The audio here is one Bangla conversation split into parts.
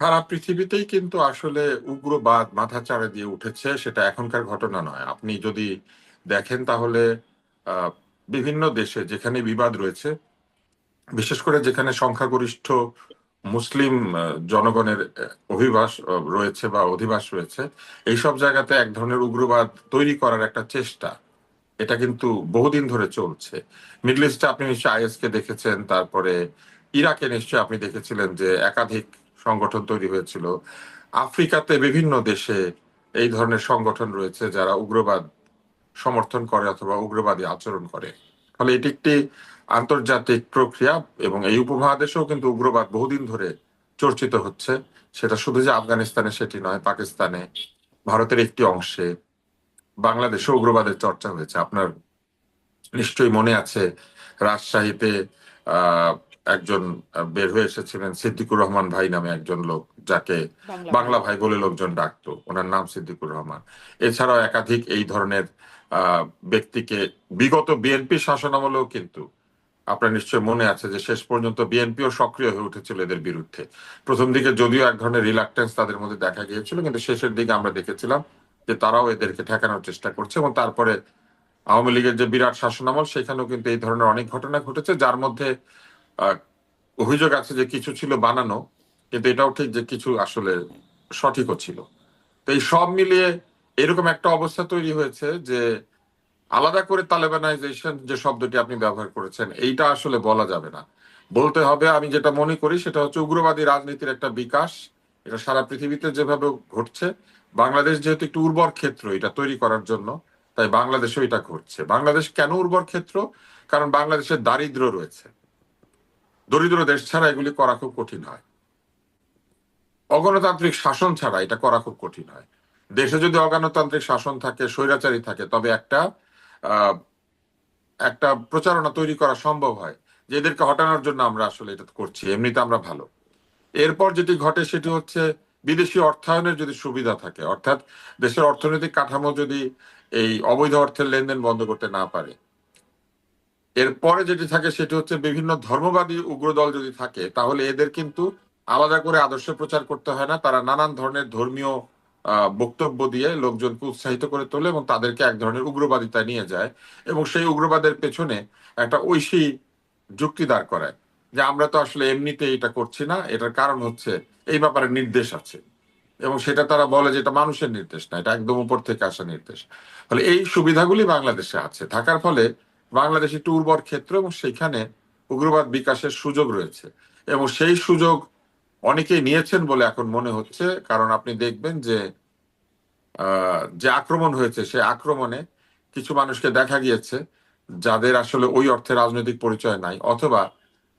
সারা পৃথিবীতেই কিন্তু আসলে উগ্রবাদ মাথাচাড়া দিয়ে উঠেছে, সেটা এখনকার ঘটনা নয়। আপনি যদি দেখেন তাহলে বিভিন্ন দেশে যেখানে বিবাদ রয়েছে, বিশেষ করে যেখানে সংখ্যাগরিষ্ঠ মুসলিম জনগণের অভিবাস রয়েছে বা অধিবাস রয়েছে, এইসব জায়গাতে এক ধরনের উগ্রবাদ তৈরি করার একটা চেষ্টা, এটা কিন্তু বহুদিন ধরে চলছে। মিডল ইস্টে আপনি নিশ্চয়ই আইএস কে দেখেছেন, তারপরে ইরাকে নিশ্চয়ই আপনি দেখেছিলেন যে একাধিক সংগঠন তৈরি হয়েছিল। আফ্রিকাতে বিভিন্ন দেশে এই ধরনের সংগঠন রয়েছে যারা উগ্রবাদ সমর্থন করে অথবা উগ্রবাদী আচরণ করে। ফলে এটি একটি আন্তর্জাতিক প্রক্রিয়া এবং এই উপমহাদেশেও কিন্তু উগ্রবাদ বহুদিন ধরে চর্চিত হচ্ছে। সেটা শুধু যে আফগানিস্তানে সেটি নয়, পাকিস্তানে, ভারতের একটি অংশে বাংলাদেশে উগ্রবাদের চর্চা হয়েছে। আপনার নিশ্চয়ই মনে আছে, রাজশাহীতে একজন বের হয়ে এসেছিলেন সিদ্দিকুর রহমান ভাই নামে একজন লোক যাকে বাংলা ভাই। বলে লোকজন ডাকতো। ওনার নাম সিদ্দিকুর রহমান। এছাড়াও একাধিক এই ধরনের ব্যক্তিকে বিগত বিএনপি শাসনামলেও কিন্তু আপনার নিশ্চয় মনে আছে যে শেষ পর্যন্ত বিএনপিও সক্রিয় হয়ে উঠেছিল এদের বিরুদ্ধে। প্রথম দিকে যদিও এক ধরনের রিলাক্টেন্স তাদের মধ্যে দেখা গিয়েছিল কিন্তু শেষের দিকে আমরা দেখেছিলাম যে তারাও এদেরকে ঠেকানোর চেষ্টা করছে এবং তারপরে আওয়ামী লীগের যে বিরাট শাসনামল সেখানেও কিন্তু এই ধরনের অনেক ঘটনা ঘটেছে, যার মধ্যে অভিযোগ আছে যে কিছু ছিল বানানো, কিন্তু এটাও ঠিক যে কিছু আসলে সঠিকও ছিল। তো এই সব মিলিয়ে এরকম একটা অবস্থা তৈরি হয়েছে যে আলাদা করে তালেবানাইজেশন যে শব্দটি আপনি ব্যবহার করেছেন, এইটা আসলে বলা যাবে না। বলতে হবে, আমি যেটা মনে করি, সেটা হচ্ছে উগ্রবাদী রাজনীতির একটা বিকাশ। এটা সারা পৃথিবীতে যেভাবে ঘটছে, বাংলাদেশ যেহেতু একটু উর্বর ক্ষেত্র এটা তৈরি করার জন্য তাই বাংলাদেশেও এটা ঘটছে। বাংলাদেশ কেন উর্বর ক্ষেত্র? কারণ বাংলাদেশের দারিদ্র রয়েছে। দরিদ্র দেশ ছাড়া এগুলি করা খুব কঠিন হয়। অগণতান্ত্রিক শাসন ছাড়া এটা করা খুব কঠিন হয়। দেশে যদি অগণতান্ত্রিক শাসন থাকে, স্বৈরাচারী থাকে, তবে একটা একটা প্রচারণা তৈরি করা সম্ভব হয়। যে এদেরকে হটানোর জন্য আমরা আসলে এটা করছি, এমনিতে আমরা ভালো। এরপর যেটি ঘটে সেটি হচ্ছে বিদেশি অর্থায়নের যদি সুবিধা থাকে, অর্থাৎ দেশের অর্থনৈতিক কাঠামো যদি এই অবৈধ অর্থের লেনদেন বন্ধ করতে না পারে, এরপরে যেটি থাকে সেটি হচ্ছে বিভিন্ন ধর্মবাদী উগ্রদল যদি থাকে, তাহলে এদের কিন্তু আলাদা করে আদর্শ প্রচার করতে হয় না। তারা নানান ধরনের ধর্মীয় বক্তব্য দিয়ে লোকজনকে উৎসাহিত করে তোলে এবং তাদেরকে এক ধরনের উগ্রবাদিতা নিয়ে যায় এবং সেই উগ্রবাদের পেছনে একটা ঐশী যুক্তি দাঁড় করায় যে আমরা তো আসলে এমনিতে এটা করছি না। এটার কারণ হচ্ছে এই ব্যাপারে নির্দেশ আছে। এবং সেটা তারা বলে যে এটা মানুষের নির্দেশ না, এটা একদম উপর থেকে আসা নির্দেশ। ফলে এই সুবিধাগুলি বাংলাদেশে আছে। থাকার ফলে বাংলাদেশ একটি উর্বর ক্ষেত্র এবং সেখানে উগ্রবাদ বিকাশের সুযোগ রয়েছে। এবং সেই সুযোগ অনেকেই নিয়েছেন বলে এখন মনে হচ্ছে। কারণ আপনি দেখবেন যে যে আক্রমণ হয়েছে সে আক্রমণে কিছু মানুষকে দেখা গিয়েছে যাদের আসলে ওই অর্থে রাজনৈতিক পরিচয় নাই। অথবা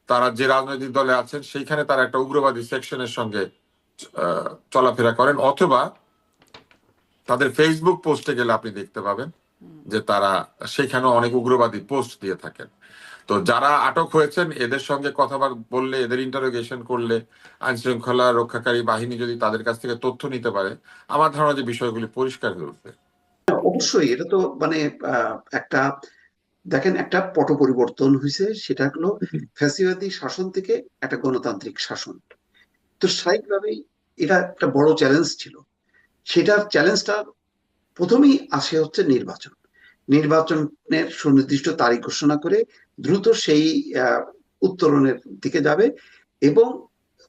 তারা যে রাজনৈতিক দলে আছেন, সেইখানে তারা একটা উগ্রবাদী সেকশনের সঙ্গে চলাফেরা করেন। অথবা তাদের ফেসবুক পোস্টে গেলে আপনি দেখতে পাবেন যে তারা সেখানে অনেক উগ্রবাদী পোস্ট দিয়ে থাকেন। তো যারা আটক হয়েছেন, এদের সঙ্গে কথা বল- বললে, এদের ইন্টারোগেশন করলে আইন শৃঙ্খলা রক্ষাকারী বাহিনী যদি তাদের কাছ থেকে তথ্য নিতে পারে, আমার ধারণা যে বিষয়গুলি পরিষ্কার হয়ে উঠবে। অবশ্যই, এটা তো মানে একটা দেখেন একটা পট পরিবর্তন হয়েছে সেটা হলো ফ্যাসিবাদী শাসন থেকে একটা গণতান্ত্রিক শাসন। তো স্বাভাবিকভাবেই এটা একটা বড় চ্যালেঞ্জ ছিল। সেটার চ্যালেঞ্জটা প্রথমেই আসে হচ্ছে নির্বাচন। নির্বাচনের সুনির্দিষ্ট তারিখ ঘোষণা করে দ্রুত সেই উত্তরণের দিকে যাবে এবং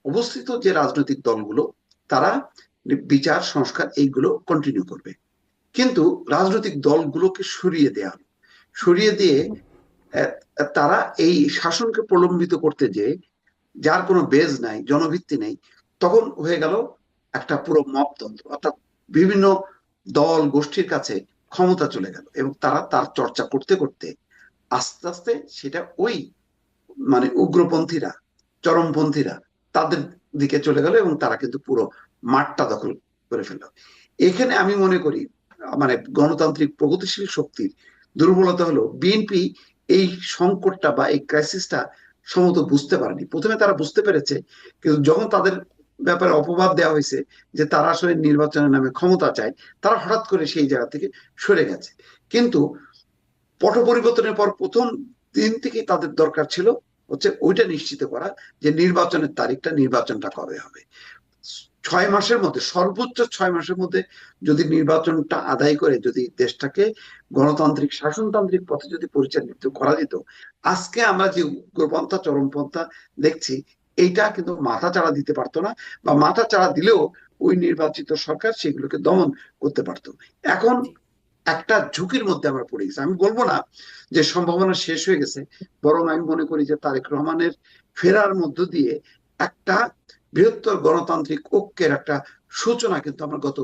অবস্থিত যে রাজনৈতিক দলগুলো তারা বিচার সংস্কার এইগুলো কন্টিনিউ করবে। কিন্তু রাজনৈতিক দলগুলোকে সরিয়ে দেওয়া হলো সরিয়ে দিয়ে তারা এই শাসনকে প্রলম্বিত করতে যে যার কোনো বেজ নাই, জনভিত্তি নেই, তখন হয়ে গেল একটা পুরো মপতন্ত্র। অর্থাৎ বিভিন্ন দল গোষ্ঠীর কাছে ক্ষমতা চলে গেল এবং তারা তার চর্চা করতে করতে আস্তে আস্তে সেটা ওই মানে উগ্রপন্থীরা, চরমপন্থীরা তাদের দিকে চলে গেল এবং তারা কিন্তু পুরো মাঠটা দখল করে ফেলল। এখানে আমি মনে করি মানে গণতান্ত্রিক প্রগতিশীল শক্তির দুর্বলতা হলো বিএনপি এই সংকটটা বা এই ক্রাইসিসটা সম্ভবত বুঝতে পারেনি। প্রথমে তারা বুঝতে পেরেছে, কিন্তু যখন তাদের ব্যাপারে অপবাদ দেওয়া হয়েছে যে তারা আসলে নির্বাচনের নামে ক্ষমতা চায়, তারা হঠাৎ করে সেই জায়গা থেকে সরে গেছে। কিন্তু পট পরিবর্তনের পর প্রথম দিন থেকেই তাদের দরকার ছিল হচ্ছে ওইটা নিশ্চিত করা যে নির্বাচনের তারিখটা নির্বাচনটা কবে হবে। ছয় মাসের মধ্যে, সর্বোচ্চ ছয় মাসের মধ্যে যদি নির্বাচনটা আদায় করে, যদি দেশটাকে গণতান্ত্রিক, শাসনতান্ত্রিক পথে যদি পরিচালিত করা যেত, আজকে আমরা যে উগ্রপন্থা, চরমপন্থা দেখছি, এইটা কিন্তু মাথা চাড়া দিতে পারতো না বা মাথা চাড়া দিলেও ওই নির্বাচিত সরকার সেগুলোকে দমন করতে পারতো। এখন একটা ঝুঁকির মধ্যে আমরা পড়ে গেছি। আমি বলব না যে সম্ভাবনা শেষ হয়ে গেছে, বরং আমি মনে করি যে তারেক রহমানের ফেরার মধ্য দিয়ে একটা বৃহত্তর গণতান্ত্রিক ঐক্যের একটা সূচনা কিন্তু আমরা গত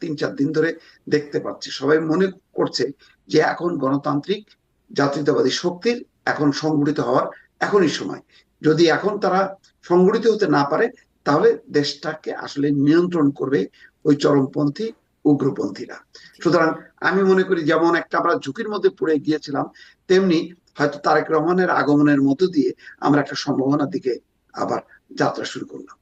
তিন চার দিন ধরে দেখতে পাচ্ছি। সবাই মনে করছে যে এখন গণতান্ত্রিক জাতীয়তাবাদী শক্তির এখন সংগঠিত হওয়ার এখনই সময়। যদি এখন তারা সংগঠিত হতে না পারে, তাহলে দেশটাকে আসলে নিয়ন্ত্রণ করবে ওই চরমপন্থী উগ্রপন্থীরা। সুতরাং আমি মনে করি যেমন একটা আমরা ঝুঁকির মধ্যে পড়ে গিয়েছিলাম, তেমনি হয়তো তারেক রহমানের আগমনের মধ্য দিয়ে আমরা একটা সম্ভাবনার দিকে আবার যাত্রা শুরু করলাম।